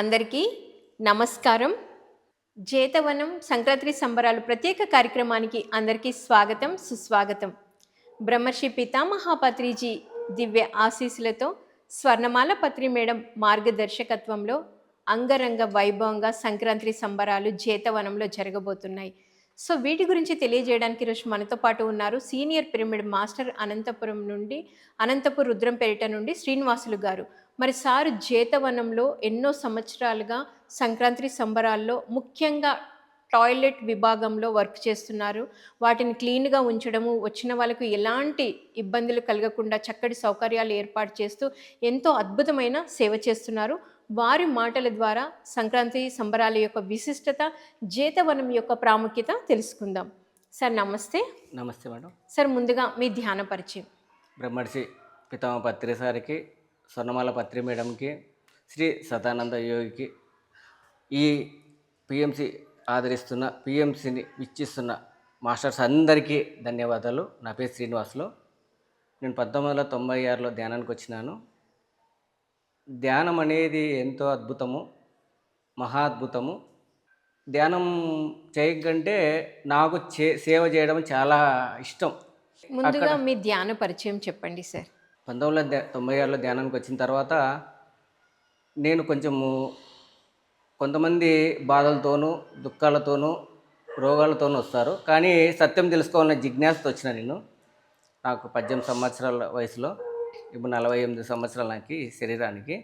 అందరికీ నమస్కారం. జేతవనం సంక్రాంతి సంబరాలు ప్రత్యేక కార్యక్రమానికి అందరికీ స్వాగతం సుస్వాగతం. బ్రహ్మర్షి పితామహాపత్రిజీ దివ్య ఆశీస్సులతో స్వర్ణమాల పత్రి మేడం మార్గదర్శకత్వంలో అంగరంగ వైభవంగా సంక్రాంతి సంబరాలు జేతవనంలో జరగబోతున్నాయి. సో వీటి గురించి తెలియజేయడానికి ఈరోజు మనతో పాటు ఉన్నారు సీనియర్ పిరమిడ్ మాస్టర్ అనంతపురం నుండి అనంతపురం రుద్రంపేట నుండి శ్రీనివాసులు గారు. మరి సారు జేతవనంలో ఎన్నో సంవత్సరాలుగా సంక్రాంతి సంబరాల్లో ముఖ్యంగా టాయిలెట్ విభాగంలో వర్క్ చేస్తున్నారు. వాటిని క్లీన్గా ఉంచడము వచ్చిన వాళ్ళకు ఎలాంటి ఇబ్బందులు కలగకుండా చక్కటి సౌకర్యాలు ఏర్పాటు చేస్తూ ఎంతో అద్భుతమైన సేవ చేస్తున్నారు. వారి మాటల ద్వారా సంక్రాంతి సంబరాల యొక్క విశిష్టత జేతవనం యొక్క ప్రాముఖ్యత తెలుసుకుందాం. సార్ నమస్తే. నమస్తే మేడం. సార్ ముందుగా మీ ధ్యాన పరిచయం. బ్రహ్మర్షి పితామ పత్రి సారికి స్వర్ణమాల పత్రి మేడంకి శ్రీ సదానంద యోగికి ఈ పిఎంసి ఆదరిస్తున్న పిఎంసిని ఇచ్చిస్తున్న మాస్టర్స్ అందరికీ ధన్యవాదాలు. నా పేరు శ్రీనివాసులు. నేను పంతొమ్మిది వందల తొంభై ఆరులో ధ్యానానికి వచ్చినాను. ధ్యానం అనేది ఎంతో అద్భుతము మహా అద్భుతము ధ్యానం చేయకంటే నాకు చే సేవ చేయడం చాలా ఇష్టం. ముందుగా మీ ధ్యాన పరిచయం చెప్పండి సార్. పంతొమ్మిది వందల తొంభై ఆరులో ధ్యానానికి వచ్చిన తర్వాత నేను కొంచెము కొంతమంది బాధలతోనూ దుఃఖాలతోనూ రోగాలతోనూ వస్తారు. కానీ సత్యం తెలుసుకోవాలనే జిజ్ఞాసతో వచ్చిన నేను నాకు పద్దెనిమిది సంవత్సరాల వయసులో. ఇప్పుడు నలభై ఎనిమిది సంవత్సరాల నాకు శరీరానికి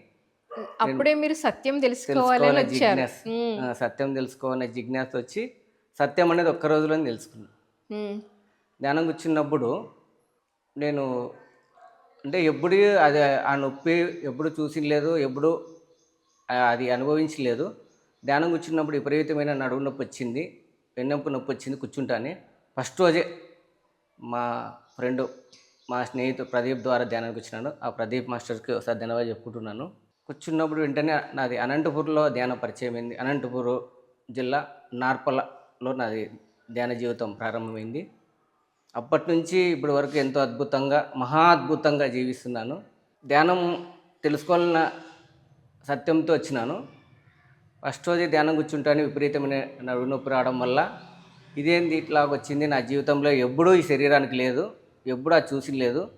అప్పుడే మీరు సత్యం తెలుసుకోవాలని జిజ్ఞాస. సత్యం తెలుసుకోవాలనే జిజ్ఞాస వచ్చి సత్యం అనేది ఒక్క రోజులోనే తెలుసుకున్నాను. ధ్యానం కూర్చున్నప్పుడు నేను అంటే ఎప్పుడు అది ఆ నొప్పి ఎప్పుడు చూసి లేదు ఎప్పుడు అది అనుభవించలేదు. ధ్యానం కూర్చున్నప్పుడు విపరీతమైన నడుము నొప్పి వచ్చింది వెన్నొప్పి నొప్పి వచ్చింది కూర్చుంటానే. ఫస్ట్ రోజే మా ఫ్రెండ్ మా స్నేహితుడు ప్రదీప్ ద్వారా ధ్యానానికి వచ్చినాను ఆ ప్రదీప్ మాస్టర్కి ఒకసారి ధన్యవాదాలు చెప్పుకుంటున్నాను. కూర్చున్నప్పుడు వెంటనే నాది అనంతపూర్లో ధ్యాన పరిచయం అయింది. అనంతపూర్ జిల్లా నార్పలలో నాది ధ్యాన జీవితం ప్రారంభమైంది. అప్పటి నుంచి ఇప్పటి వరకు ఎంతో అద్భుతంగా మహా అద్భుతంగా జీవిస్తున్నాను. ధ్యానం తెలుసుకోవాలన్న సత్యంతో వచ్చినాను. ఫస్ట్ రోజే ధ్యానం కూర్చుంటాను విపరీతమైన నడుము నొప్పి రావడం వల్ల ఇదేంది ఇట్లా వచ్చింది నా జీవితంలో ఎప్పుడూ ఈ శరీరానికి లేదు. ఎప్పుడూ అది చూసి లేదు.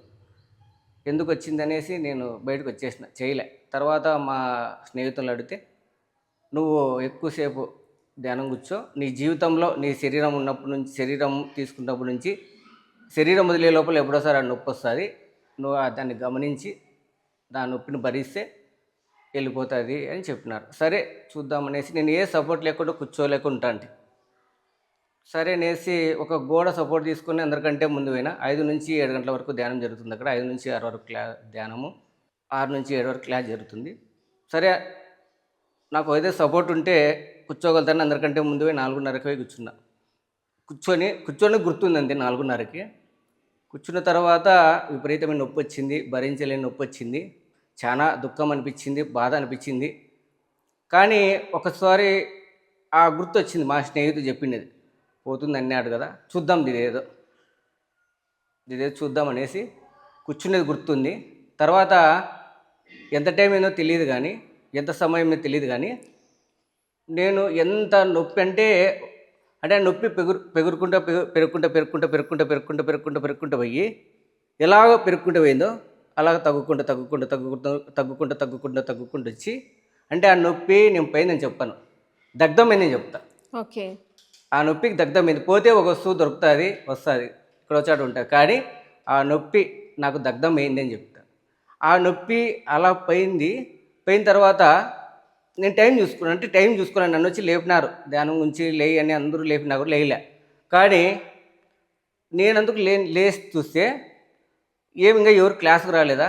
ఎందుకు వచ్చింది అనేసి నేను బయటకు వచ్చేసిన చేయలే. తర్వాత మా స్నేహితులు అడిగితే నువ్వు ఎక్కువసేపు ధ్యానం కూర్చో. నీ జీవితంలో నీ శరీరం ఉన్నప్పటి నుంచి శరీరం తీసుకున్నప్పటి నుంచి శరీరం వదిలే లోపల ఎప్పుడోసారి ఆ నొప్పి వస్తుంది. నువ్వు దాన్ని గమనించి దాని నొప్పిని భరిస్తే వెళ్ళిపోతుంది అని చెప్పినారు. సరే చూద్దామనేసి నేను ఏ సపోర్ట్ లేకుండా కూర్చోలేకుండా సరే అనేసి ఒక గోడ సపోర్ట్ తీసుకుని అందరికంటే ముందు పోయినా ఐదు నుంచి ఏడు గంటల వరకు ధ్యానం జరుగుతుంది అక్కడ. ఐదు నుంచి ఆరు వరకు క్లా ధ్యానము. ఆరు నుంచి ఏడు వరకు క్లాస్ జరుగుతుంది. సరే నాకు ఏదో సపోర్ట్ ఉంటే కూర్చోగలుగుతాను అందరికంటే ముందు పోయి నాలుగున్నరకి పోయి కూర్చున్నా. కూర్చొని కూర్చొని గుర్తుంది అంతే నాలుగున్నరకి. కూర్చున్న తర్వాత విపరీతమైన నొప్పి వచ్చింది భరించలేని నొప్పి వచ్చింది. చాలా దుఃఖం అనిపించింది బాధ అనిపించింది. కానీ ఒకసారి ఆ గుర్తు వచ్చింది మా స్నేహితుడు చెప్పినది పోతుంది అన్నాడు కదా చూద్దాం ఇదేదో ఇదేదో చూద్దాం అనేసి కూర్చునేది గుర్తుంది. తర్వాత ఎంత టైం ఏందో తెలియదు కానీ ఎంత సమయం తెలియదు కానీ నేను ఎంత నొప్పి అంటే అంటే ఆ నొప్పి పెగురు పెగురుకుంటా పెరుగుకుంటా పెరుగుకుంటా పెరుగుకుంటా పెరుగుకుంటా పెరుగుకుంటా పెరుగుకుంటూ పోయి ఎలాగో పెరుగుకుంటూ పోయిందో అలాగ తగ్గుకుంటూ తగ్గుకుంటూ తగ్గుకుంటూ తగ్గుకుంటూ తగ్గుకుంటూ తగ్గుకుంటూ వచ్చి అంటే ఆ నొప్పి నేను పోయిందని చెప్పాను. దగ్ధమైందని చెప్తా. ఓకే. ఆ నొప్పికి దగ్ధమైంది పోతే ఒక వస్తువు దొరుకుతుంది వస్తుంది. ఇక్కడ వచ్చాడు ఉంటుంది కానీ ఆ నొప్పి నాకు దగ్ధం అయింది అని చెప్తాను ఆ నొప్పి అలా పోయింది పోయిన తర్వాత నేను టైం చూసుకున్నాను అంటే టైం చూసుకున్నాను నన్ను వచ్చి లేపినారు. ధ్యానం గురించి లేయి అని అందరూ లేపినా కూడా లేయలే. కానీ నేను అందుకు లే లేచి చూస్తే ఏమి ఇంకా ఎవరు క్లాస్కి రాలేదా?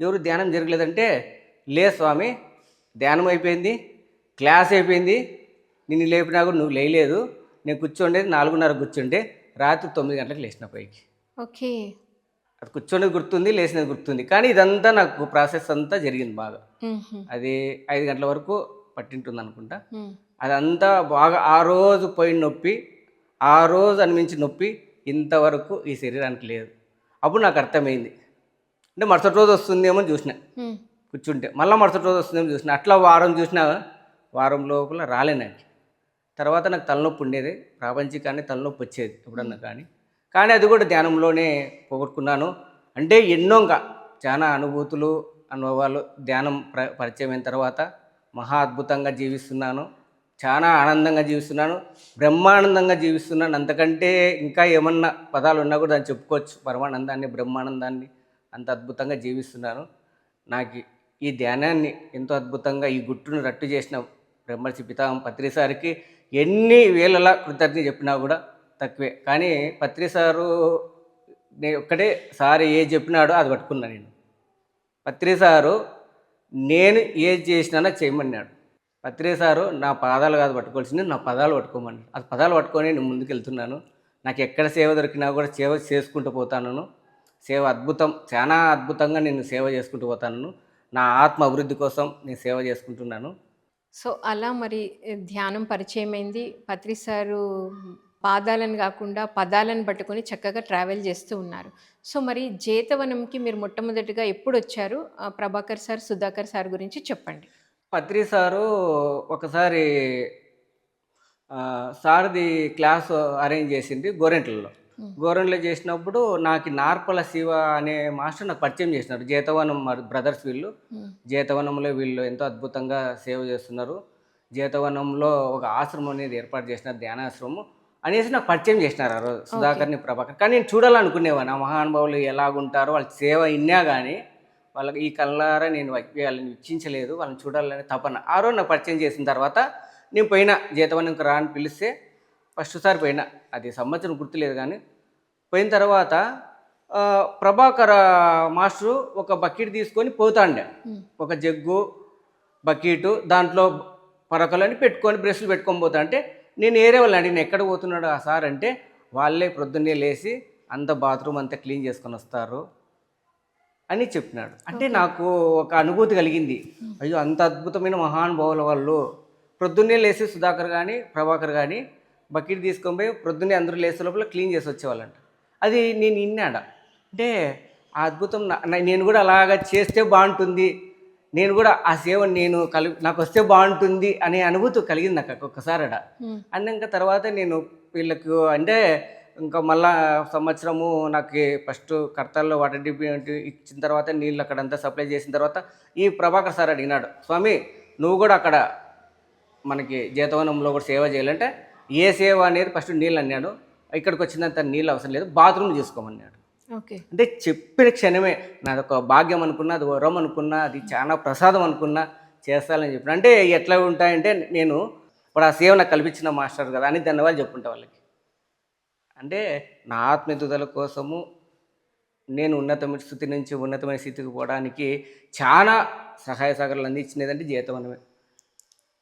ఎవరు ధ్యానం జరగలేదంటే లే స్వామి ధ్యానం అయిపోయింది క్లాస్ అయిపోయింది నిన్ను లేపినా కూడా నువ్వు లేయలేదు. నేను కూర్చోండేది నాలుగున్నర కూర్చుంటే రాత్రి తొమ్మిది గంటలకు లేచిన పైకి ఓకే. అది కూర్చోండేది గుర్తుంది లేచినది గుర్తుంది. కానీ ఇదంతా నాకు ప్రాసెస్ అంతా జరిగింది బాగా. అది ఐదు గంటల వరకు పట్టింటుంది అనుకుంటా. అదంతా బాగా ఆ రోజు పోయిన నొప్పి ఆ రోజు అనిపించిన నొప్పి ఇంతవరకు ఈ శరీరానికి లేదు. అప్పుడు నాకు అర్థమైంది. అంటే మరుసటి రోజు వస్తుందేమో చూసిన. కూర్చుంటే. మళ్ళీ మరుసటి రోజు వస్తుందేమో చూసిన. అట్లా వారం చూసిన వారం లోపల రాలే నాకు తర్వాత నాకు తలనొప్పి ఉండేది. ప్రాపంచికాన్ని తలనొప్పి వచ్చేది ఎప్పుడన్నా కానీ. కానీ అది కూడా ధ్యానంలోనే పోగొట్టుకున్నాను. అంటే ఎన్నో ఇంకా చాలా అనుభూతులు అనుభవాలు ధ్యానం ప్ర పరిచయం అయిన తర్వాత మహా అద్భుతంగా జీవిస్తున్నాను. చాలా ఆనందంగా జీవిస్తున్నాను. బ్రహ్మానందంగా జీవిస్తున్నాను. అంతకంటే ఇంకా ఏమన్నా పదాలు ఉన్నా కూడా దాన్ని చెప్పుకోవచ్చు. పరమానందాన్ని బ్రహ్మానందాన్ని అంత అద్భుతంగా జీవిస్తున్నాను. నాకు ఈ ధ్యానాన్ని ఎంతో అద్భుతంగా ఈ గుట్టును రట్టు చేసిన బ్రహ్మర్షి పితామహ పత్రి సార్కి ఎన్ని వేలలా కృతజ్ఞత చెప్పినా కూడా తక్కువే. కానీ పత్రి సారు నేను ఒక్కటే సార్ ఏది చెప్పినాడో అది పట్టుకున్నా నేను. పత్రి సారు నేను ఏది చేసినానో చేయమన్నాడు. పత్రి సారు నా పాదాలు కాదు పట్టుకోవాల్సింది నా పదాలు పట్టుకోమన్నాడు. అది పదాలు పట్టుకొని నేను ముందుకు వెళ్తున్నాను నాకు ఎక్కడ సేవ దొరికినా కూడా సేవ చేసుకుంటూ పోతాను సేవ అద్భుతం చాలా అద్భుతంగా నేను సేవ చేసుకుంటూ పోతాను నా ఆత్మ అభివృద్ధి కోసం నేను సేవ చేసుకుంటున్నాను. సో అలా మరి ధ్యానం పరిచయమైంది. పత్రి సారు పాదాలను కాకుండా పదాలను పట్టుకొని చక్కగా ట్రావెల్ చేస్తూ ఉన్నారు. సో మరి జేతవనంకి మీరు మొట్టమొదటిగా ఎప్పుడు వచ్చారు ప్రభాకర్ సార్ సుధాకర్ సార్ గురించి చెప్పండి. పత్రి సారు ఒకసారి సార్ది క్లాస్ అరేంజ్ చేసింది గోరెంట్లలో. గోరెంట్లో చేసినప్పుడు నాకు నార్పల శివ అనే మాస్టర్ నాకు పరిచయం చేసినారు. జీతవనం బ్రదర్స్ వీళ్ళు. జీతవనంలో వీళ్ళు ఎంతో అద్భుతంగా సేవ చేస్తున్నారు. జీతవనంలో ఒక ఆశ్రమం అనేది ఏర్పాటు చేసిన ధ్యానాశ్రమం అనేసి నాకు పరిచయం చేసినారు ఆ రోజు సుధాకర్ని ప్రభాకర్. కానీ నేను చూడాలనుకునేవాడిని. ఆ మహానుభావులు ఎలాగుంటారో వాళ్ళ సేవ ఇన్నా కానీ వాళ్ళకి ఈ కళ్ళారా నేను వాళ్ళని ఇచ్చించలేదు వాళ్ళని చూడాలని తపన. ఆ రోజు నాకు పరిచయం చేసిన తర్వాత నేను పోయినా. జీతవనంకి రా అని పిలిస్తే ఫస్ట్ సారి పోయినా. అది సంవత్సరం గుర్తులేదు కానీ పోయిన తర్వాత ప్రభాకర్ మాస్టరు ఒక బకెట్ తీసుకొని పోతాండే. ఒక జగ్గు బకెట్ దాంట్లో పరకలని పెట్టుకొని బ్రష్లు పెట్టుకొని పోతా. అంటే నేను ఏరే వాళ్ళని అడిగిన ఎక్కడ పోతున్నాడు ఆ సార్? అంటే వాళ్ళే ప్రొద్దున్నే లేచి అంత బాత్రూమ్ అంతా క్లీన్ చేసుకొని వస్తారు అని చెప్పినాడు. అంటే నాకు ఒక అనుభూతి కలిగింది. అయ్యో అంత అద్భుతమైన మహానుభావుల వాళ్ళు. ప్రొద్దున్నే లేచి సుధాకర్ కానీ ప్రభాకర్ కానీ బకెట్ తీసుకొని పోయి ప్రొద్దున్నే అందరూ లేసే లోపల క్లీన్ చేసి వచ్చేవాళ్ళంట. అది నేను విన్నాడ. అంటే ఆ అద్భుతం నేను కూడా అలాగా చేస్తే బాగుంటుంది. నేను కూడా ఆ సేవ నేను కలి నాకు వస్తే బాగుంటుంది అనే అనుభూతి కలిగింది నాకు ఒక్కసారి అడ. అన్నాక తర్వాత నేను వీళ్ళకు అంటే ఇంకా మళ్ళా సంవత్సరము నాకు ఫస్ట్ కర్తల్లో వాటర్ డిపి ఇచ్చిన తర్వాత నీళ్ళు అక్కడంతా సప్లై చేసిన తర్వాత ఈ ప్రభాకర్ సార్ అడిగినాడు స్వామి నువ్వు కూడా అక్కడ మనకి జీతవనంలో కూడా సేవ చేయాలంటే ఏ సేవ అనేది ఫస్ట్ నీళ్ళు అన్నాడు. ఇక్కడికి వచ్చినంత నీళ్ళు అవసరం లేదు బాత్రూమ్ చేసుకోమన్నాడు. ఓకే. అంటే చెప్పిన క్షణమే నాది ఒక భాగ్యం అనుకున్నా అది వరం అనుకున్నా అది చాలా ప్రసాదం అనుకున్నా చేస్తానని చెప్పిన. అంటే ఎట్లా ఉంటాయంటే నేను ఇప్పుడు ఆ సేవ నాకు కల్పించిన మాస్టర్ కదా అని ధన్యవాదాలు చెప్పుకుంటా వాళ్ళకి. అంటే నా ఆత్మీయతల కోసము నేను ఉన్నతమైన స్థితి నుంచి ఉన్నతమైన స్థితికి పోవడానికి చాలా సహాయ సహకారాలు అందించినదంటే జీతవనమే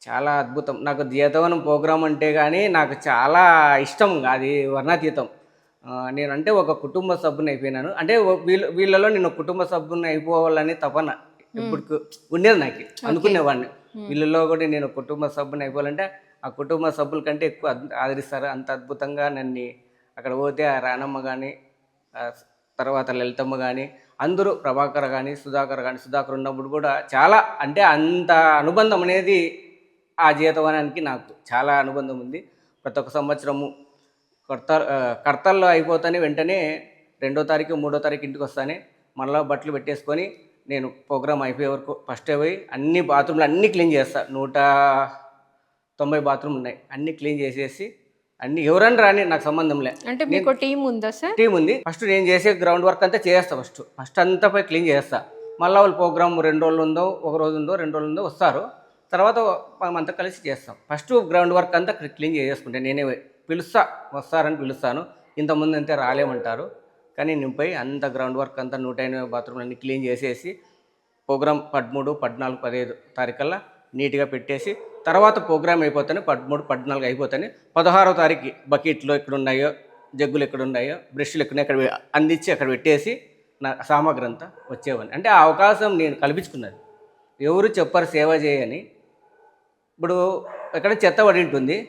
చాలా అద్భుతం. నాకు జీతవనం ప్రోగ్రాం అంటే కానీ నాకు చాలా ఇష్టం అది వర్ణాతీతం. నేనంటే ఒక కుటుంబ సభ్యుని అయిపోయినాను. అంటే వీళ్ళ వీళ్ళలో నేను కుటుంబ సభ్యుని అయిపోవాలని తపన ఎప్పుడు ఉండేది నాకు. అనుకునేవాడిని. వీళ్ళలో కూడా నేను కుటుంబ సభ్యుని అయిపోవాలంటే ఆ కుటుంబ సభ్యుల కంటే ఎక్కువ ఆదరిస్తారు. అంత అద్భుతంగా నన్ను అక్కడ పోతే ఆ రానమ్మ కానీ తర్వాత లలితమ్మ కానీ అందరూ ప్రభాకర్ కానీ సుధాకర్ కానీ సుధాకర్ ఉన్నప్పుడు కూడా చాలా అంటే అంత అనుబంధం అనేది ఆ జీతవనానికి నాకు చాలా అనుబంధం ఉంది. ప్రతి ఒక్క సంవత్సరము కర్త కర్తల్లో అయిపోతానే వెంటనే రెండో తారీఖు మూడో తారీఖు ఇంటికి వస్తానే మళ్ళీ బట్టలు పెట్టేసుకొని నేను ప్రోగ్రామ్ అయిపోయే వరకు ఫస్ట్ పోయి అన్ని బాత్రూమ్లు అన్నీ క్లీన్ చేస్తా. నూట తొంభై బాత్రూమ్ ఉన్నాయి. అన్నీ క్లీన్ చేసేసి అన్ని ఎవరన్నా రాని నాకు సంబంధం లే. అంటే మీకు టీం ఉందా సార్? టీం ఉంది. ఫస్ట్ నేను చేసే గ్రౌండ్ వర్క్ అంతా చేస్తా ఫస్ట్. ఫస్ట్ అంతా పోయి క్లీన్ చేస్తా. మళ్ళీ వాళ్ళు ప్రోగ్రామ్ రెండు రోజులు ఉందో ఒక రోజు ఉందో రెండు రోజులు ఉందో వస్తారు. తర్వాత మనమంతా కలిసి చేస్తాం. ఫస్ట్ గ్రౌండ్ వర్క్ అంతా క్లీన్ చేసుకుంటే నేనే పిలుస్తా వస్తారని పిలుస్తాను. ఇంతకుముందు అంతే రాలేమంటారు. కానీ నింపై అంత గ్రౌండ్ వర్క్ అంతా నూట ఎనభై బాత్రూమ్లు అన్ని క్లీన్ చేసేసి ప్రోగ్రామ్ పదమూడు పద్నాలుగు పదిహేదు తారీఖల్లా నీట్గా పెట్టేసి తర్వాత ప్రోగ్రామ్ అయిపోతానే పదమూడు పద్నాలుగు అయిపోతానే పదహారో తారీఖు బకెట్లు ఎక్కడున్నాయో జగ్గులు ఎక్కడున్నాయో బ్రష్లు ఎక్కడ అక్కడ అందించి అక్కడ పెట్టేసి నా సామాగ్రి అంతా వచ్చేవాడిని అంటే ఆ అవకాశం నేను కల్పించుకున్నది. ఎవరు చెప్పరు సేవ చేయని ఇప్పుడు ఎక్కడ చెత్త పడి ఉంటుంది.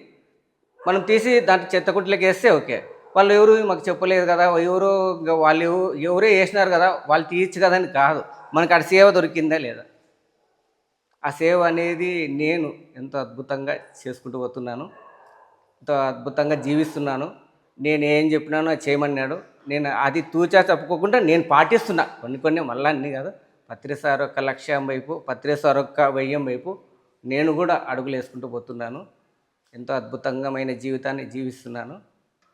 మనం తీసి దాంట్లో చెత్త కుట్లకి వేస్తే ఓకే. వాళ్ళు ఎవరు మాకు చెప్పలేదు కదా ఎవరు ఇంకా వాళ్ళు ఎవరే వేసినారు కదా వాళ్ళు తీయచ్చు కదా అని కాదు. మనకు అక్కడ సేవ దొరికిందా లేదా? ఆ సేవ అనేది నేను ఎంత అద్భుతంగా చేసుకుంటూ పోతున్నాను ఎంత అద్భుతంగా జీవిస్తున్నాను నేను ఏం చెప్పినానో అది చేయమన్నాడు. నేను అది తూచా చెప్పుకోకుండా నేను పాటిస్తున్నా. కొన్ని కొన్ని మళ్ళా అన్నీ కాదు. పత్రిసారొక్క ఒక లక్ష్యం వైపు పత్రిసారొక్క ఒక వెయ్యం వైపు నేను కూడా అడుగులు వేసుకుంటూ పోతున్నాను. ఎంతో అద్భుతంగమైన జీవితాన్ని జీవిస్తున్నాను.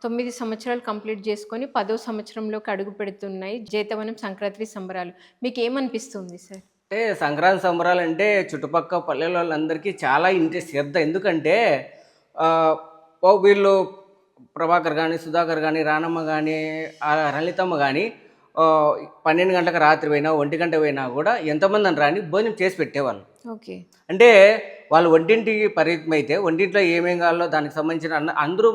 తొమ్మిది సంవత్సరాలు కంప్లీట్ చేసుకొని పదో సంవత్సరంలోకి అడుగు పెడుతున్నాయి జేతవనం సంక్రాంతి సంబరాలు. మీకు ఏమనిపిస్తుంది సార్? అంటే సంక్రాంతి సంబరాలు అంటే చుట్టుపక్కల పల్లెల వాళ్ళందరికీ చాలా ఇంట్రెస్ట్ శ్రద్ధ. ఎందుకంటే వీళ్ళు ప్రభాకర్ కానీ సుధాకర్ కానీ రానమ్మ కానీ లలితమ్మ కానీ పన్నెండు గంటలకు రాత్రి పోయినా ఒంటి గంట పోయినా కూడా ఎంతమంది అని రాని భోజనం చేసి పెట్టేవాళ్ళు. ఓకే. అంటే వాళ్ళు వంటింటికి పరిమితం అయితే వంటింట్లో ఏమేం కావాలో దానికి సంబంధించిన అన్న అందరూ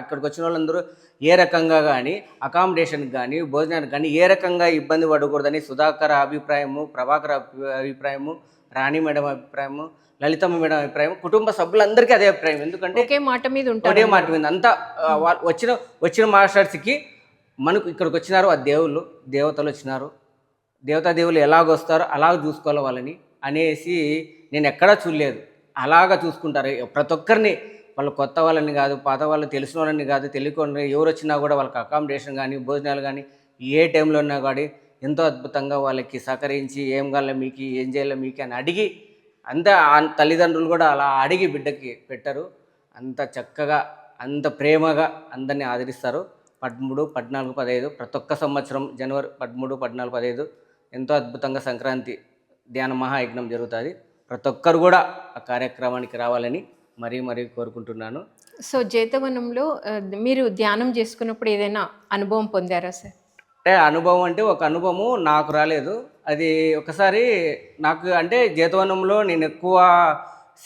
ఇక్కడికి వచ్చిన వాళ్ళందరూ ఏ రకంగా కానీ అకామిడేషన్కి కానీ భోజనానికి కానీ ఏ రకంగా ఇబ్బంది పడకూడదని సుధాకర్ అభిప్రాయము ప్రభాకర్ అభి- అభిప్రాయము రాణి మేడం అభిప్రాయము లలితమ్మ మేడం అభిప్రాయం కుటుంబ సభ్యులందరికీ అదే అభిప్రాయం. ఎందుకంటే ఒకే మాట మీద ఒకటే ఉంటారు మాట మీద అంతా వచ్చిన వచ్చిన మాస్టర్స్కి మనకు ఇక్కడికి వచ్చినారు ఆ దేవుళ్ళు దేవతలు వచ్చినారు. దేవతా దేవుళ్ళు ఎలాగొస్తారో అలాగ చూసుకోవాలి వాళ్ళని అనేసి నేను ఎక్కడా చూడలేదు. అలాగా చూసుకుంటారు. ప్రతి ఒక్కరిని వాళ్ళు కొత్త వాళ్ళని కాదు పాత వాళ్ళు తెలిసిన వాళ్ళని కాదు తెలియకుండా ఎవరు వచ్చినా కూడా వాళ్ళకి అకామిడేషన్ కానీ భోజనాలు కానీ ఏ టైంలో ఉన్నా కానీ ఎంతో అద్భుతంగా వాళ్ళకి సహకరించి ఏం కావాలి మీకు ఏం చేయాలి మీకు అని అడిగి అంత తల్లిదండ్రులు కూడా అలా అడిగి బిడ్డకి పెట్టారు. అంత చక్కగా అంత ప్రేమగా అందరినీ ఆదరిస్తారు. పదమూడు పద్నాలుగు పదహైదు ప్రతి ఒక్క సంవత్సరం జనవరి పదమూడు పద్నాలుగు పదహైదు ఎంతో అద్భుతంగా సంక్రాంతి ధ్యాన మహాయజ్ఞం జరుగుతుంది. ప్రతి ఒక్కరు కూడా ఆ కార్యక్రమానికి రావాలని మరీ మరీ కోరుకుంటున్నాను. సో జేతవనంలో మీరు ధ్యానం చేసుకున్నప్పుడు ఏదైనా అనుభవం పొందారా సార్? అంటే అనుభవం అంటే ఒక అనుభవము నాకు రాలేదు. అది ఒకసారి నాకు అంటే జీతవనంలో నేను ఎక్కువ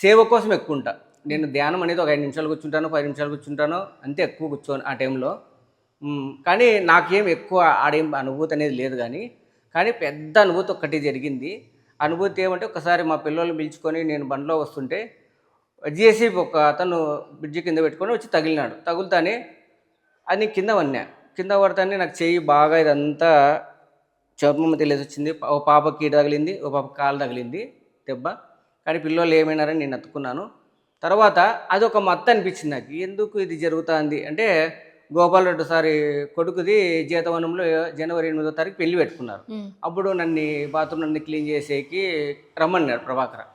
సేవ కోసం ఎక్కువ ఉంటా. నేను ధ్యానం అనేది ఒక ఐదు నిమిషాలు కూర్చుంటాను పది నిమిషాలు కూర్చుంటాను అంతే ఎక్కువ కూర్చోను ఆ టైంలో. కానీ నాకేం ఎక్కువ ఆడేం అనుభూతి అనేది లేదు కానీ కానీ పెద్ద అనుభూతి ఒక్కటి జరిగింది. అనుభూతి ఏమంటే ఒకసారి మా పిల్లల్ని పిలుచుకొని నేను బండిలో వస్తుంటే జేసీబీ ఒక అతను బ్రిడ్జి కింద పెట్టుకొని వచ్చి తగిలినాడు. తగులుతానే అది కింద వన్నా కింద పడతానే నాకు చెయ్యి బాగా ఇదంతా చర్మం తెలిసి వచ్చింది. ఓ పాపకి ఈడ తగిలింది ఓ పాప కాలు తగిలింది దెబ్బ. కానీ పిల్లలు ఏమైనారని నేను అతుకున్నాను తర్వాత అది ఒక మత్తు అనిపించింది నాకు. ఎందుకు ఇది జరుగుతుంది? అంటే గోపాల్ రెడ్డి సారి కొడుకుది జీతవనంలో జనవరి ఎనిమిదో తారీఖు పెళ్ళి పెట్టుకున్నారు. అప్పుడు నన్ను బాత్రూమ్ నన్ను క్లీన్ చేసేకి రమ్మన్నాడు ప్రభాకర్.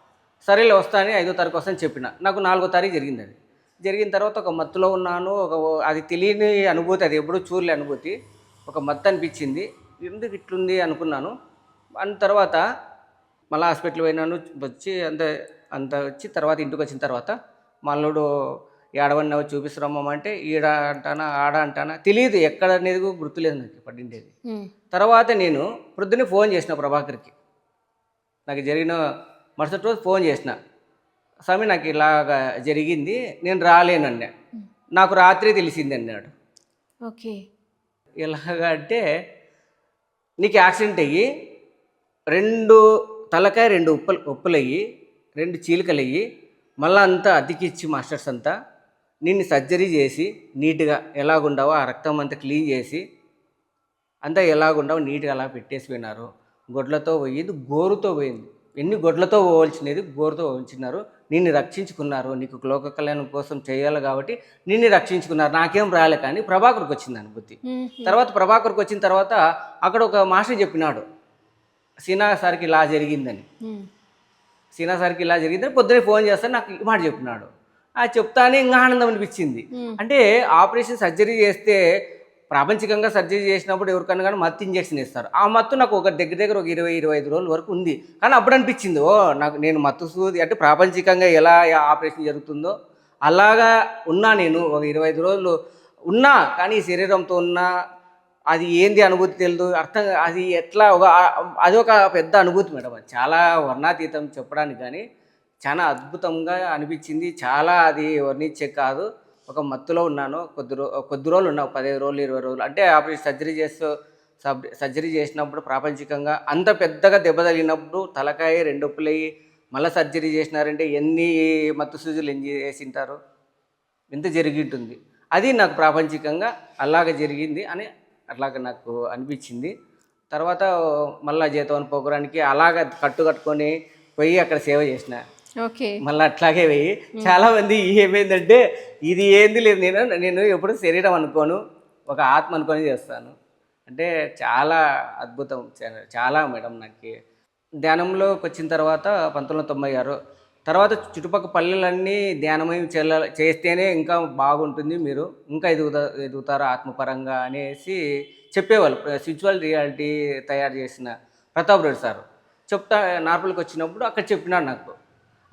సరేలే వస్తానని ఐదో తారీఖు వస్తానని చెప్పిన. నాకు నాలుగో తారీఖు జరిగింది అది జరిగిన తర్వాత ఒక మత్తులో ఉన్నాను. ఒక అది తెలియని అనుభూతి అది ఎప్పుడూ చూడలే అనుభూతి. ఒక మత్తు అనిపించింది. ఎందుకు ఇట్లుంది అనుకున్నాను. అన్న తర్వాత మళ్ళీ హాస్పిటల్ పోయినాను. వచ్చి అంత అంత వచ్చి తర్వాత ఇంటికి వచ్చిన తర్వాత మల్లుడు ఏడవన్నా చూపిస్తురమ్మంటే ఈడ అంటానా ఆడ అంటానా తెలియదు ఎక్కడ అనేది గుర్తులేదు నాకు పడిండేది. తర్వాత నేను ప్రొద్దునే ఫోన్ చేసిన ప్రభాకర్కి. నాకు జరిగిన మరుసటి రోజు ఫోన్ చేసిన. స్వామి నాకు ఇలాగా జరిగింది నేను రాలేనన్నా. నాకు రాత్రి తెలిసింది అన్నాడు. ఓకే. ఎలాగా అంటే నీకు యాక్సిడెంట్ అయ్యి రెండు తలకాయ రెండు ఉప్పలు ఉప్పులు అయ్యి రెండు చీలికలు అయ్యి మళ్ళీ అంతా అతికిచ్చి మాస్టర్స్ అంతా నిన్ను సర్జరీ చేసి నీట్గా ఎలాగుండవో ఆ రక్తం అంతా క్లీన్ చేసి అంతా ఎలాగుండవు నీట్గా అలా పెట్టేసి పోయినారు గొడ్లతో పోయింది గోరుతో పోయింది. ఎన్ని గొడ్లతో పోవలసినది గోరుతో పోల్చినారు నిన్ను రక్షించుకున్నారు. నీకు లోక కళ్యాణం కోసం చేయాలి కాబట్టి నిన్ను రక్షించుకున్నారు. నాకేం రాలే కానీ ప్రభాకర్కి వచ్చింది అనుభూతి తర్వాత ప్రభాకర్కి వచ్చిన తర్వాత అక్కడ ఒక మాస్టర్ చెప్పినాడు సీనా సార్కి ఇలా జరిగిందని. సీనా సార్కి ఇలా జరిగిందని పొద్దునే ఫోన్ చేస్తాను నాకు ఈ మాట చెప్పినాడు. చెప్తానే ఇంకా ఆనందం అనిపించింది. అంటే ఆపరేషన్ సర్జరీ చేస్తే ప్రాపంచికంగా సర్జరీ చేసినప్పుడు ఎవరికన్నా కానీ మత్తు ఇంజెక్షన్ ఇస్తారు ఆ మత్తు నాకు ఒక దగ్గర దగ్గర ఒక ఇరవై ఇరవై ఐదు రోజుల వరకు ఉంది. కానీ అప్పుడు అనిపించింది ఓ నాకు నేను మత్తు సూది అంటే ప్రాపంచికంగా ఎలా ఆపరేషన్ జరుగుతుందో అలాగా ఉన్నా నేను ఒక ఇరవై ఐదు రోజులు ఉన్నా కానీ శరీరంతో ఉన్నా అది ఏంది అనుభూతి తెలియదు అర్థం అది ఎట్లా ఒక అది ఒక పెద్ద అనుభూతి మేడం. అది చాలా వర్ణాతీతం చెప్పడానికి కానీ చాలా అద్భుతంగా అనిపించింది. చాలా అది వర్ణించే కాదు. ఒక మత్తులో ఉన్నాను. కొద్ది రో కొద్ది రోజులు ఉన్నావు. పదిహేను రోజులు ఇరవై రోజులు. అంటే ఆపరేషన్ సర్జరీ చేస్తూ సబ్ సర్జరీ చేసినప్పుడు ప్రాపంచికంగా అంత పెద్దగా దెబ్బ తగిలినప్పుడు తలకాయ రెండు నొప్పులయ్యి మళ్ళీ సర్జరీ చేసినారంటే ఎన్ని మత్తు సూజులు ఎన్ని చేసింటారు? ఎంత జరిగి ఉంటుంది అది నాకు ప్రాపంచికంగా అలాగ జరిగింది అని అట్లాగ నాకు అనిపించింది. తర్వాత మళ్ళా జీతం పోకరానికి అలాగ కట్టు కట్టుకొని పోయి అక్కడ సేవ చేసిన. మళ్ళీ అట్లాగే పోయి చాలా మంది ఏమైందంటే ఇది ఏంది లేదు నేను నేను ఎప్పుడు శరీరం అనుకోను ఒక ఆత్మ అనుకొని చేస్తాను. అంటే చాలా అద్భుతం చాలా మేడం నాకు. ధ్యానంలోకి వచ్చిన తర్వాత పంతొమ్మిది వందల తొంభై ఆరు తర్వాత చుట్టుపక్కల పల్లెలన్నీ ధ్యానమై చెల్ల చేస్తేనే ఇంకా బాగుంటుంది మీరు. ఇంకా ఎదుగుతా ఎదుగుతారు ఆత్మపరంగా అనేసి చెప్పేవాళ్ళు. స్పిరిచువల్ రియాలిటీ తయారు చేసిన ప్రతాప్ రెడ్డి సార్. చెప్తా నార్పల్కి వచ్చినప్పుడు అక్కడ చెప్పినాడు నాకు.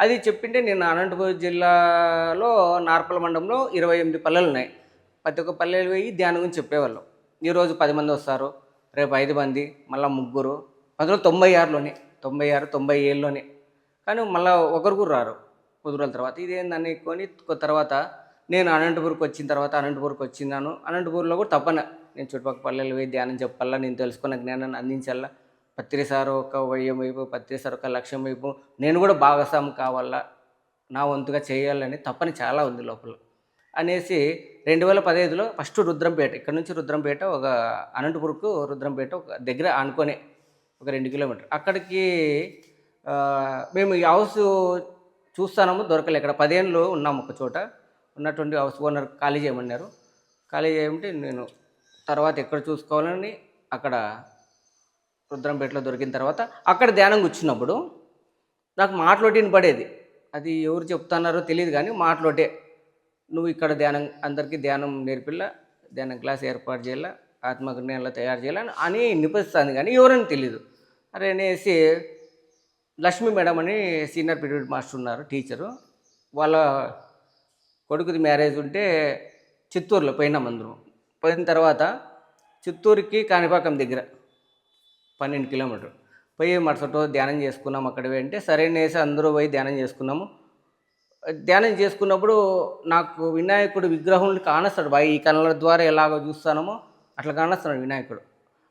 అది చెప్పింటే నేను అనంతపురం జిల్లాలో నార్పల మండలంలో ఇరవై ఎనిమిది పల్లెలు ఉన్నాయి. ప్రతి ఒక్క పల్లెలు పోయి ధ్యానం గురించి చెప్పేవాళ్ళం. ఈరోజు పది మంది వస్తారు రేపు ఐదు మంది మళ్ళీ ముగ్గురు. అందులో తొంభై ఆరులోనే తొంభై ఆరు తొంభై ఏళ్ళలోనే. కానీ మళ్ళీ ఒకరు కూడా రారు కొద్ది తర్వాత. ఇదేందని కొని తర్వాత నేను అనంతపూర్కి వచ్చిన తర్వాత అనంతపూర్కి వచ్చినాను. అనంతపూర్లో కూడా తప్పన. నేను చుట్టుపక్కల పల్లెలు పోయి ధ్యానం చెప్పాలా నేను తెలుసుకున్న జ్ఞానాన్ని అందించాలా పత్రిసార్ ఒక వయ్యం వైపు పత్రి సార్ ఒక లక్ష్యం వైపు నేను కూడా భాగస్వామి కావాలా నా వంతుగా చేయాలని తప్పని చాలా ఉంది లోపల. అనేసి రెండు వేల పదహైదులో ఫస్ట్ రుద్రంపేట ఇక్కడ నుంచి రుద్రంపేట ఒక అనంతపురంకు రుద్రంపేట ఒక దగ్గర అనుకునే ఒక రెండు కిలోమీటర్. అక్కడికి మేము ఈ హౌస్ చూస్తాము దొరకలే. ఇక్కడ పదేళ్ళు ఉన్నాము ఒక చోట. ఉన్నటువంటి హౌస్ ఓనర్ ఖాళీ చేయమన్నారు. ఖాళీ చేయమంటే నేను తర్వాత ఎక్కడ చూసుకోవాలని అక్కడ రుద్రంపేటలో దొరికిన తర్వాత అక్కడ ధ్యానం కూర్చున్నప్పుడు నాకు మాటలోటిని పడేది అది ఎవరు చెప్తున్నారో తెలియదు కానీ మాటలోటే. నువ్వు ఇక్కడ ధ్యానం అందరికీ ధ్యానం నేర్పిల్లా ధ్యానం క్లాస్ ఏర్పాటు చేయాలా ఆత్మజ్ఞానంలో తయారు చేయాలని అని నిపిస్తుంది కానీ ఎవరని తెలియదు అరే అనేసి లక్ష్మి మేడం అని సీనియర్ పీరియడ్ మాస్టర్ ఉన్నారు టీచరు. వాళ్ళ కొడుకుది మ్యారేజ్ ఉంటే చిత్తూరులో పోయినాం అందరం. పోయిన తర్వాత చిత్తూరుకి కాణిపాకం దగ్గర పన్నెండు కిలోమీటర్. పోయి మరుసటి రోజు ధ్యానం చేసుకున్నాం అక్కడ అంటే సరైనసి అందరూ పోయి ధ్యానం చేసుకున్నాము. ధ్యానం చేసుకున్నప్పుడు నాకు వినాయకుడు విగ్రహం కానస్తాడు. బాయ్ ఈ కళ్ళ ద్వారా ఎలాగో చూస్తానమో అట్లా కానస్తున్నాడు వినాయకుడు.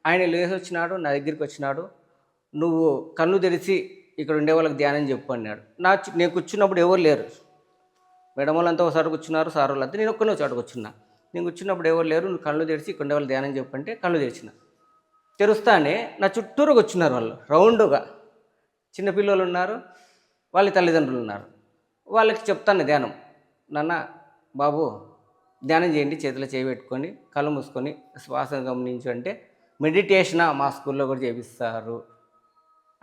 ఆయన లేచి వచ్చినాడు నా దగ్గరికి వచ్చినాడు. నువ్వు కన్ను తెరిచి ఇక్కడ ఉండే వాళ్ళకి ధ్యానం చెప్పు అన్నాడు. నా నేను కూర్చున్నప్పుడు ఎవరు లేరు. మేడం వాళ్ళంతా ఒకసారి కూర్చున్నారు సార్ వాళ్ళంతా నేను ఒక్కనే చోట కూర్చున్నా నేను కూర్చున్నప్పుడు ఎవరు లేరు. నువ్వు కళ్ళు తెరిచి ఇక్కడ ఉండే వాళ్ళు ధ్యానం చెప్పంటే కళ్ళు తెరిచిన. తెరుస్తానే. నా చుట్టూరుకు వచ్చినారు వాళ్ళు రౌండ్గా. చిన్నపిల్లలు ఉన్నారు వాళ్ళ తల్లిదండ్రులు ఉన్నారు. వాళ్ళకి చెప్తాను ధ్యానం. నాన్న బాబు ధ్యానం చేయండి చేతిలో చేయి పెట్టుకొని కళ్ళు మూసుకొని శ్వాస గమనించు అంటే మెడిటేషన్ మా స్కూల్లో కూడా చేపిస్తారు.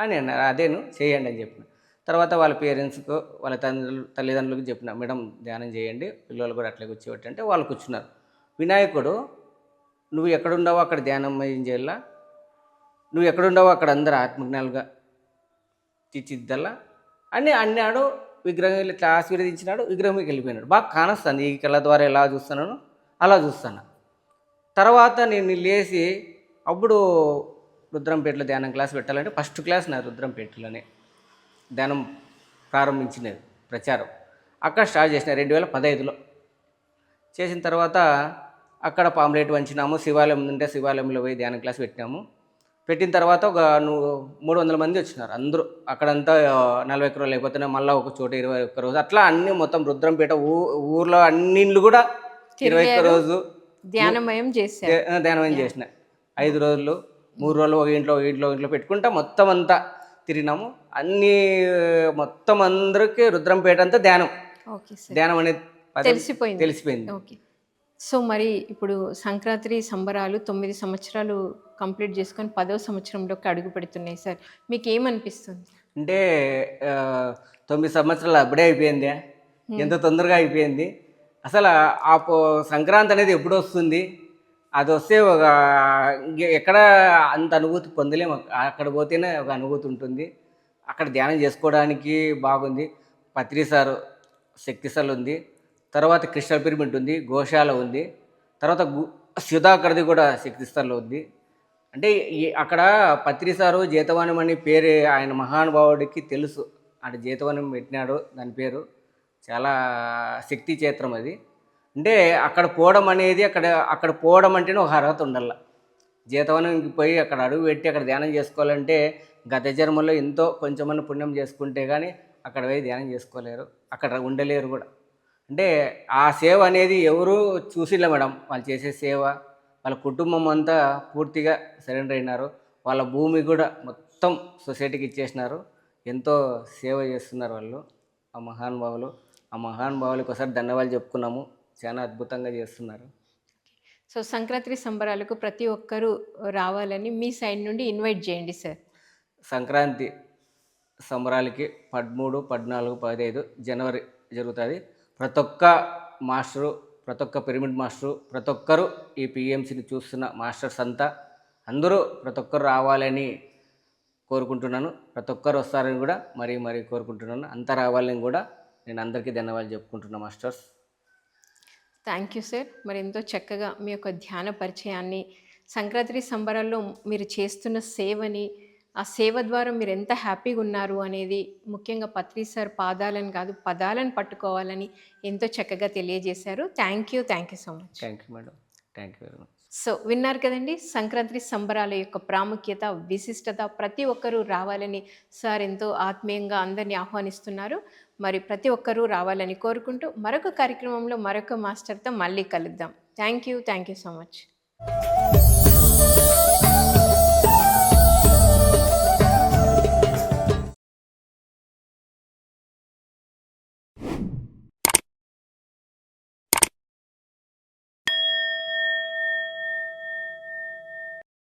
అని అన్నారు అదేను చేయండి అని చెప్పిన. తర్వాత వాళ్ళ పేరెంట్స్కు వాళ్ళ తల్లిదండ్రులు తల్లిదండ్రులకు చెప్పిన మేడం ధ్యానం చేయండి పిల్లలు కూడా అట్లా కూర్చోబెట్టి అంటే వాళ్ళు కూర్చున్నారు. వినాయకుడు నువ్వు ఎక్కడున్నావో అక్కడ ధ్యానం ఏం చేయాలా? నువ్వు ఎక్కడున్నావో అక్కడ అందరు ఆత్మజ్ఞాలుగా తీర్చిద్దల్లా అని అన్నాడు విగ్రహం ఇట్లా ఆశీర్వదించినాడు విగ్రహంకి వెళ్ళిపోయినాడు. బాగా కానొస్తుంది. ఈ కళ్ళ ద్వారా ఎలా చూస్తున్నాను అలా చూస్తాను. తర్వాత నేను లేచి అప్పుడు రుద్రంపేటలో ధ్యానం క్లాస్ పెట్టాలంటే ఫస్ట్ క్లాస్ నా రుద్రంపేటలోనే ధ్యానం ప్రారంభించినది ప్రచారం. అక్కడ స్టార్ట్ చేసిన రెండు వేల పదహైదులో. చేసిన తర్వాత అక్కడ పాంప్లెట్ వంచినాము శివాలయం ఉంటే శివాలయంలో పోయి ధ్యానం క్లాస్ పెట్టినాము. పెట్టిన తర్వాత ఒక మూడు వందల మంది వచ్చినారు. అందరూ అక్కడంతా నలభై ఒక్క రోజులు అయిపోతేనే మళ్ళీ ఒక చోట ఇరవై ఒక్క రోజు అట్లా అన్ని మొత్తం రుద్రంపేట ఊ ఊర్లో అన్ని కూడా ఇరవై ఒక్క. రోజు ధ్యానమయం చేశారు. దే- ధ్యానం చేసిన ఐదు రోజులు మూడు రోజులు ఒక ఇంట్లో ఒక ఇంట్లో ఇంట్లో పెట్టుకుంటా మొత్తం అంతా తిరిగినాము. అన్ని మొత్తం అందరికీ రుద్రంపేట అంతా ధ్యానం. ధ్యానం అనేది తెలిసిపోయింది. తెలిసిపోయింది. ఓకే. సో మరి ఇప్పుడు సంక్రాంతి సంబరాలు తొమ్మిది సంవత్సరాలు కంప్లీట్ చేసుకొని పదో సంవత్సరంలోకి అడుగు పెడుతున్నాయి సార్. మీకు ఏమనిపిస్తుంది? అంటే తొమ్మిది సంవత్సరాలు అప్పుడే అయిపోయింది. ఎంత తొందరగా అయిపోయింది. అసలు ఆ సంక్రాంతి అనేది ఎప్పుడు వస్తుంది? అది వస్తే ఒక ఎక్కడ అంత అనుభూతి పొందలేము. అక్కడ పోతేనే ఒక అనుభూతి ఉంటుంది. అక్కడ ధ్యానం చేసుకోవడానికి బాగుంది. పత్రి సారు శక్తిస్థల్ ఉంది తర్వాత కృష్ణ పిరమిడ్ ఉంది గోశాల ఉంది. తర్వాత గు సుధాకర్ది కూడా శక్తిస్థల్లో ఉంది. అంటే అక్కడ పత్రిసారు జీతవనం పేరు ఆయన మహానుభావుడికి తెలుసు. అక్కడ జీతవనం పెట్టినాడు దాని పేరు. చాలా శక్తి క్షేత్రం అది. అంటే అక్కడ పోవడం అనేది అక్కడ అక్కడ పోవడం అంటేనే ఒక అర్హత ఉండాల. జీతవనంకి పోయి అక్కడ అడుగు పెట్టి అక్కడ ధ్యానం చేసుకోవాలంటే గత జన్మలో ఎంతో కొంచెమన్నా పుణ్యం చేసుకుంటే కానీ అక్కడ పోయి ధ్యానం చేసుకోలేరు. అక్కడ ఉండలేరు కూడా. అంటే ఆ సేవ అనేది ఎవరు చూసిలే మేడం. వాళ్ళు చేసే సేవ వాళ్ళ కుటుంబం అంతా పూర్తిగా సరెండర్ అయినారు. వాళ్ళ భూమి కూడా మొత్తం సొసైటీకి ఇచ్చేసినారు. ఎంతో సేవ చేస్తున్నారు వాళ్ళు. ఆ మహానుభావులు. ఆ మహానుభావులకు ఒకసారి ధన్యవాదాలు చెప్పుకున్నాము. చాలా అద్భుతంగా చేస్తున్నారు. సో సంక్రాంతి సంబరాలకు ప్రతి ఒక్కరూ రావాలని మీ సైడ్ నుండి ఇన్వైట్ చేయండి సార్. సంక్రాంతి సంబరాలకి పదమూడు పద్నాలుగు పదహైదు జనవరి జరుగుతుంది. ప్రతి ఒక్క మాస్టరు ప్రతి ఒక్క పిరమిడ్ మాస్టరు ప్రతి ఒక్కరు ఈ పిఎంసిని చూస్తున్న మాస్టర్స్ అంతా అందరూ ప్రతి ఒక్కరు రావాలని కోరుకుంటున్నాను. ప్రతి ఒక్కరు వస్తారని కూడా మరీ మరీ కోరుకుంటున్నాను. అంతా రావాలని కూడా నేను అందరికీ ధన్యవాదాలు చెప్పుకుంటున్నాను మాస్టర్స్. Thank you sir. మరి ఎంతో చక్కగా మీ యొక్క ధ్యాన పరిచయాన్ని సంక్రాంతి సంబరాల్లో మీరు చేస్తున్న సేవని ఆ సేవ ద్వారా మీరు ఎంత హ్యాపీగా ఉన్నారు అనేది ముఖ్యంగా పత్రి సార్ పాదాలను కాదు పదాలను పట్టుకోవాలని ఎంతో చక్కగా తెలియజేశారు. Thank you thank you so much thank you madam thank you very much so విన్నారు కదండి సంక్రాంతి సంబరాల యొక్క ప్రాముఖ్యత విశిష్టత ప్రతి ఒక్కరూ రావాలని సార్ ఎంతో ఆత్మీయంగా అందరినీ ఆహ్వానిస్తున్నారు. మరి ప్రతి ఒక్కరూ రావాలని కోరుకుంటూ మరొక కార్యక్రమంలో మరొక మాస్టర్తో మళ్ళీ కలుద్దాం. Thank you thank you so much